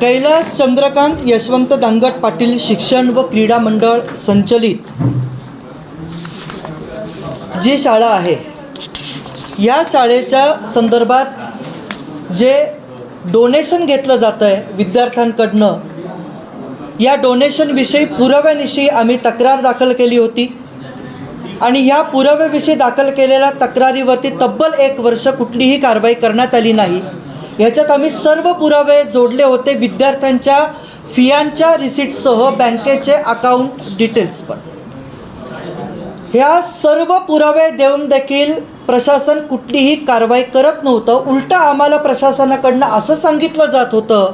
कैलास चंद्रकांत यशवंत दांगट पाटील शिक्षण व क्रीडा मंडळ संचलित जी शाळा आहे या शाळेच्या संदर्भात जे डोनेशन घेतलं जातं आहे विद्यार्थ्यांकडनं या डोनेशनविषयी पुराव्याविषयी आम्ही तक्रार दाखल केली होती. आणि ह्या पुराव्याविषयी दाखल केलेल्या तक्रारीवरती तब्बल एक वर्ष कुठलीही कारवाई करण्यात आली नाही. ह्याच्यात आम्ही सर्व पुरावे जोडले होते विद्यार्थ्यांच्या फियांच्या रिसिटसह बँकेचे अकाउंट डिटेल्स पण. ह्या सर्व पुरावे देऊन देखील प्रशासन कुठलीही कारवाई करत नव्हतं. उलटं आम्हाला प्रशासनाकडनं असं सांगितलं जात होतं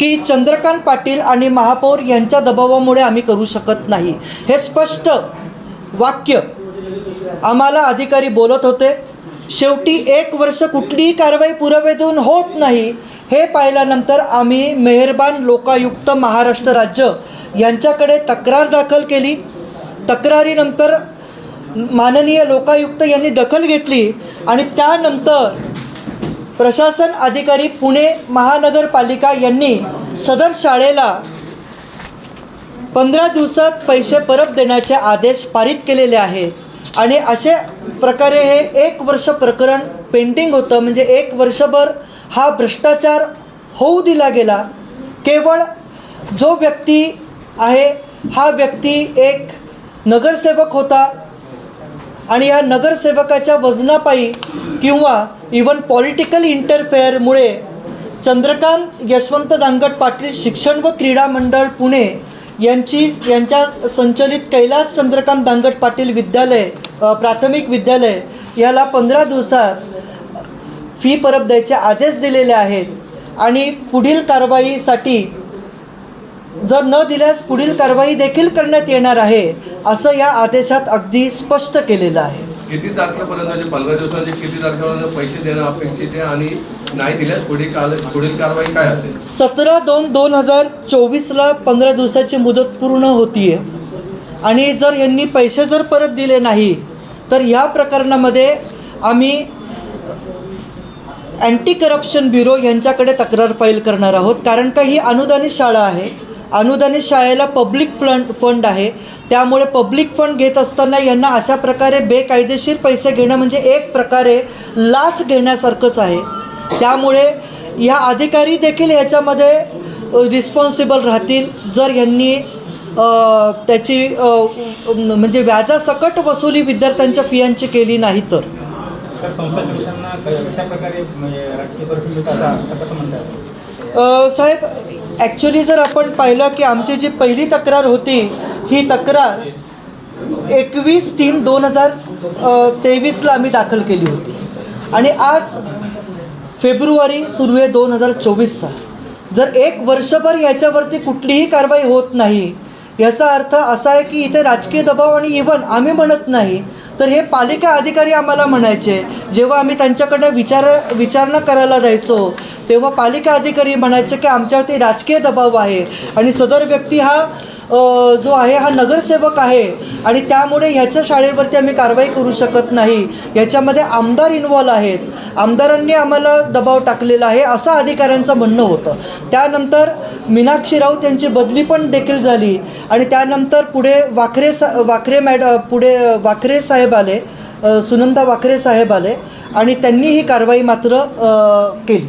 की चंद्रकांत पाटील आणि महापौर यांच्या दबावामुळे आम्ही करू शकत नाही. हे स्पष्ट वाक्य आम्हाला अधिकारी बोलत होते. शेवटी एक वर्ष कुठलीही कारवाई पुरवेतून होत नाही हे पाहिल्यानंतर आम्ही मेहरबान लोकायुक्त महाराष्ट्र राज्य यांच्याकडे तक्रार दाखल केली. तक्रारीनंतर माननीय लोकायुक्त यांनी दखल घेतली आणि त्यानंतर प्रशासन अधिकारी पुणे महानगरपालिका यांनी सदर शाळेला पंधरा दिवसात पैसे परत देण्याचे आदेश पारित केलेले आहेत. आणि असे प्रकारे हे एक वर्ष प्रकरण पेंडिंग होतं. म्हणजे एक वर्षभर हा भ्रष्टाचार होऊ दिला गेला. केवळ जो व्यक्ती आहे हा व्यक्ती एक नगरसेवक होता. आणि या नगरसेवकाच्या वजनापायी किंवा इवन पॉलिटिकल इंटरफेअरमुळे चंद्रकांत यशवंत दांगट पाटील शिक्षण व क्रीडा मंडळ पुणे यांची यांच्या संचलित कैलास चंद्रकांत दांगट पाटील विद्यालय प्राथमिक विद्यालय याला पंधरा दिवसात फी परत द्यायचे आदेश दिलेले आहेत. आणि पुढील कारवाईसाठी जर न दिल्यास पुढील कारवाई देखील करण्यात येणार आहे असं या आदेशात अगदी स्पष्ट केलेलं आहे. किती तारखेपर्यंत म्हणजे पंधरा दिवसाचे किती तारखेपर्यंत पैसे देणं अपेक्षित आहे आणि नाही दिल्यास पुढील काल पुढील कारवाई काय असेल? सतरा दोन दोन हजार चोवीसला पंधरा दिवसाची मुदत पूर्ण होती आहे आणि जर यांनी पैसे जर परत दिले नाही तर ह्या प्रकरणामध्ये आम्ही अँटी करप्शन ब्युरो यांच्याकडे तक्रार फाईल करणार आहोत. कारण का ही अनुदानित शाळा आहे? अनुदानित शाळेला पब्लिक फंड फंड आहे. त्यामुळे पब्लिक फंड घेत असताना यांना अशा प्रकारे बेकायदेशीर पैसे घेणं म्हणजे एक प्रकारे लाच घेण्यासारखंच आहे. त्यामुळे या अधिकारी देखील ह्याच्यामध्ये रिस्पॉन्सिबल राहतील. जर यांनी त्याची म्हणजे व्याजासकट वसुली विद्यार्थ्यांच्या फियांची केली नाही तर. म्हणजे साहेब ॲक्च्युली जर आपण पाहिलं की आमची जी पहिली तक्रार होती ही तक्रार एकवीस तीन दोन हजार तेवीसला आम्ही दाखल केली होती. आणि आज फेब्रुवारी सुरू आहे दोन हजार चोवीसचा. जर एक वर्षभर याच्यावरती कुठलीही कारवाई होत नाही याचा अर्थ असा आहे की इथे राजकीय दबाव आणि इव्हन आम्ही म्हणत नाही तर हे पालिका अधिकारी आम्हाला म्हणायचे. जेव्हा आम्ही त्यांच्याकडनं विचार विचारणा करायला जायचो तेव्हा पालिका अधिकारी म्हणायचे की आमच्यावरती राजकीय दबाव आहे. आणि सदर व्यक्ती हा जो आहे हा नगरसेवक आहे. आणि त्यामुळे ह्याच्या शाळेवरती आम्ही कारवाई करू शकत नाही. याच्यामध्ये आमदार इन्वॉल्व आहेत. आमदारांनी आम्हाला दबाव टाकलेला आहे असं अधिकाऱ्यांचं म्हणणं होतं. त्यानंतर मीनाक्षी राऊत यांची बदली पण देखील झाली. आणि त्यानंतर पुढे वाखरे सा वाखरे मॅड पुढे वाखरे साहेब आले सुनंदा वाखरे साहेब आले. आणि त्यांनी ही कारवाई मात्र केली.